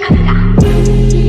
看啥？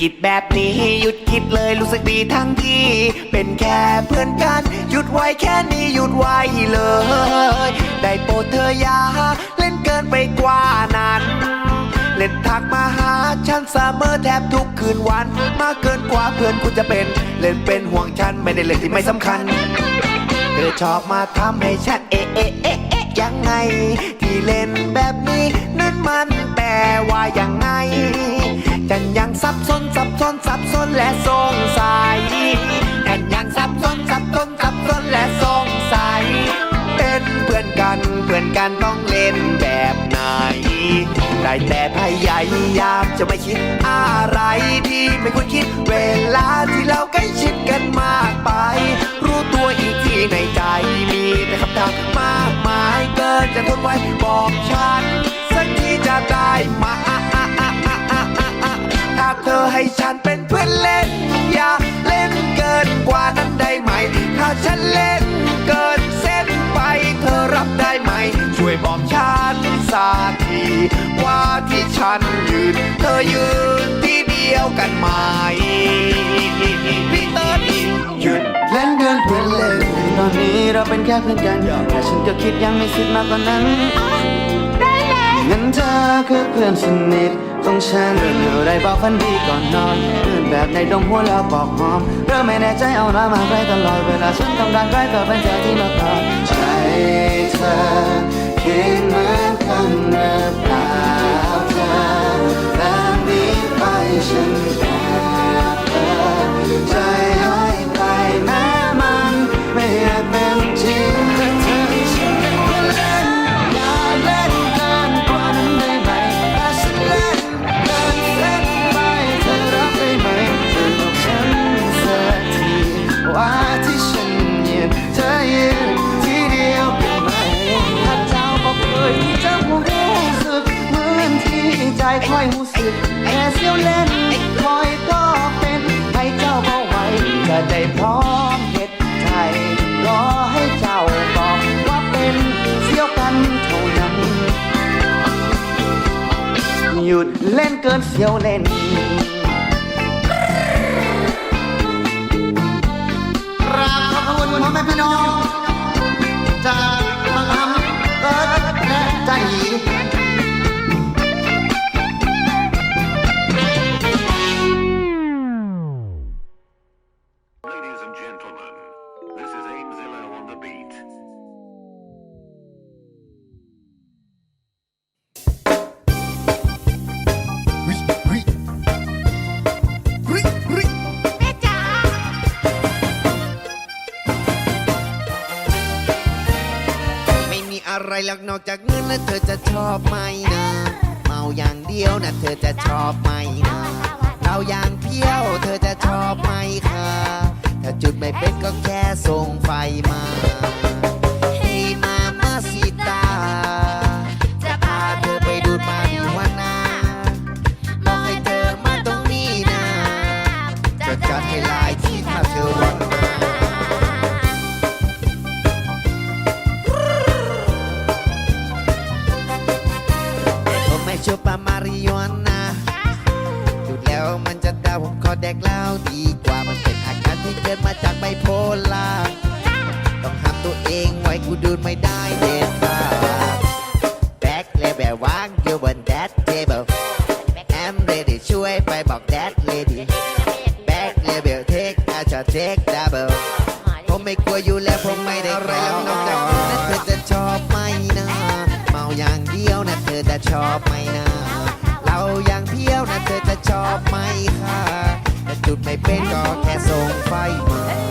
คิดแบบนี้หยุดคิดเลยรู้สึกดีทั้งที่ เป็นแค่เพื่อนกัน หยุดไว้แค่นี้หยุดไว้เลย ได้โปรดเธออย่าเล่นเกินไปกว่านั้นเล่นทักมาหาฉันเสมอแทบทุกคืนวัน มากเกินกว่าเพื่อนคุณจะเป็น เล่นเป็นห่วงฉันไม่ได้เล่นที่ไม่สำคัญเธอชอบมาทำให้ฉันเอ๊ะเอ๊ะเอ๊ะเอ๊ะยังไง ที่เล่นแบบนี้ นั่นมันแปลว่ายังไง ฉันยังสับสนสับสนสับสนและสงสัยฉันยังสับสนสับสนสับสนและสงสัย เป็นเพื่อนกันเพื่อนกันต้องเล่นแบบไหนได้แต่พยายามจะไม่คิดอะไรที่ไม่ควรคิดเวลาที่เราใกล้ชิดกันมากไป รู้ตัวอีกทีในใจมีแต่คำถามมากมายเกินจะทนไว้บอก วยบอกฉันสักทีว่าที่ฉันยืน เธอยืนที่เดียวกันไหมพี่เติร์ดหยุดเล่นเกินเพื่อนเล่นตอนนี้เราเป็นแค่เพื่อนกันแต่ฉันก็คิดยังไม่คิดมากกว่านั้นงั้นเธอคือเพื่อนสนิทของฉันอะไรบอกฝันดีก่อนนอนเพื่อนแบบในดมหัวแล้วบอกหอมเริ่มไม่แน่ใจเอาน้ำมาใกล้ตลอดเวลาฉันต้องการใกล้ก็เป็นเธอที่มาตอบใจเธอ คิดเเล่นเกินเสียวเล่น ราบขบวนพ่อแม่พี่น้อง หรอกนอกจากเงินและเธอจะชอบไหมนะ เมาอย่างเดียวนะเธอจะชอบไหมนะเราอย่างเพี้ยวเธอจะชอบไหมคะ ถ้าจุดไม่เป็นก็แค่ส่งไฟมา ไม่ได้เด็ดขาดแบกเลยแบบวางอยู่บนแดดเทเบิลแอมเรดี้ช่วยไปบอกแดดเลดี้แบกเลยแบบเทคอาจจะเทคดับเบิลผมไม่กลัวอยู่แล้วผมไม่ได้อะไรแล้วนอกจากนั้นเธอจะชอบไหมนะเมาอย่างเดียวนะเธอจะชอบไหมนะเราอย่างเพี้ยวนะเธอจะชอบไหมค่ะแต่จุดไม่เป็นก็แค่ส่งไฟมา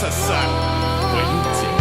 cessar o índice.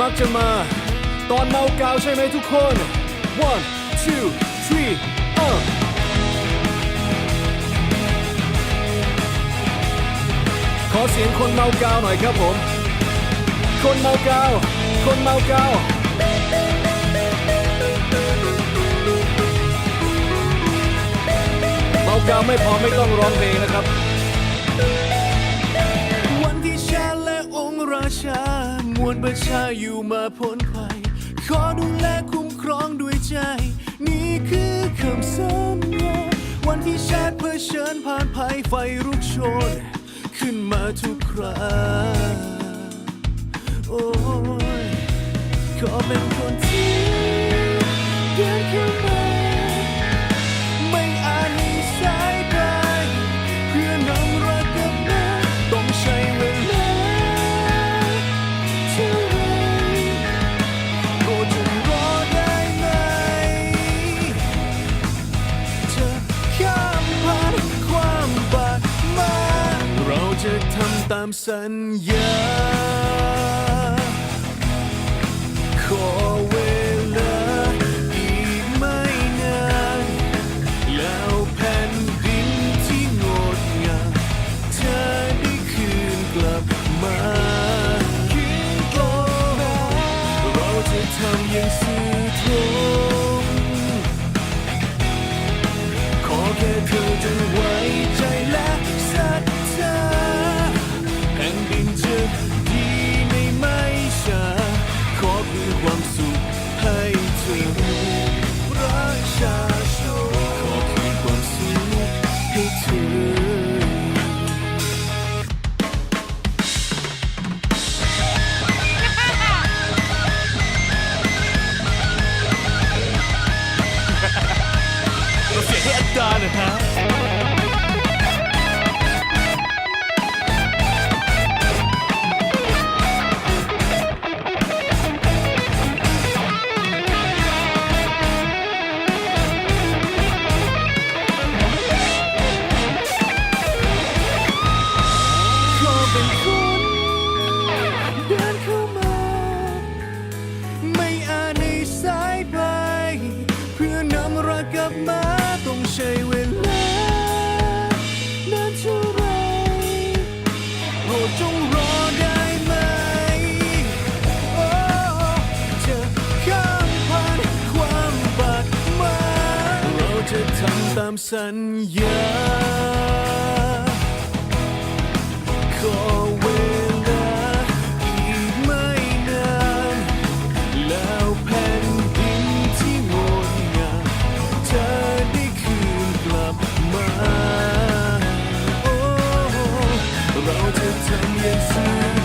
มักจะมา ตอนเมากาวใช่ไหมทุกคน one two three เออขอเสียงคนเมากาวหน่อยครับผม คนเมากาว คนเมากาวเมากาวไม่พอไม่ต้องร้องเพลงนะครับ วันที่ชาและองค์ราชา มวลประชาอยู่มาพ้นภัย ขอดูแลคุ้มครองด้วยใจ นี่คือคำสัญญาวันที่ชาติเผชิญผ่านภัยไฟรุกโชน ขึ้นมาทุกคราโอ้ยขอเป็นคนที่ามสัญญา ขอเวลาอีกไม่นานแล้วแผ่นดินที่งดงามเธอได้คืนกลับมาคืนกลับเราจะทำอย่างซื่อ ทำตามสัญญา ขอเวลาอีกไม่นาน แล้วแผ่นดินที่งดงามเธอได้คืนกลับมา โอ้ เราจะทำอย่าง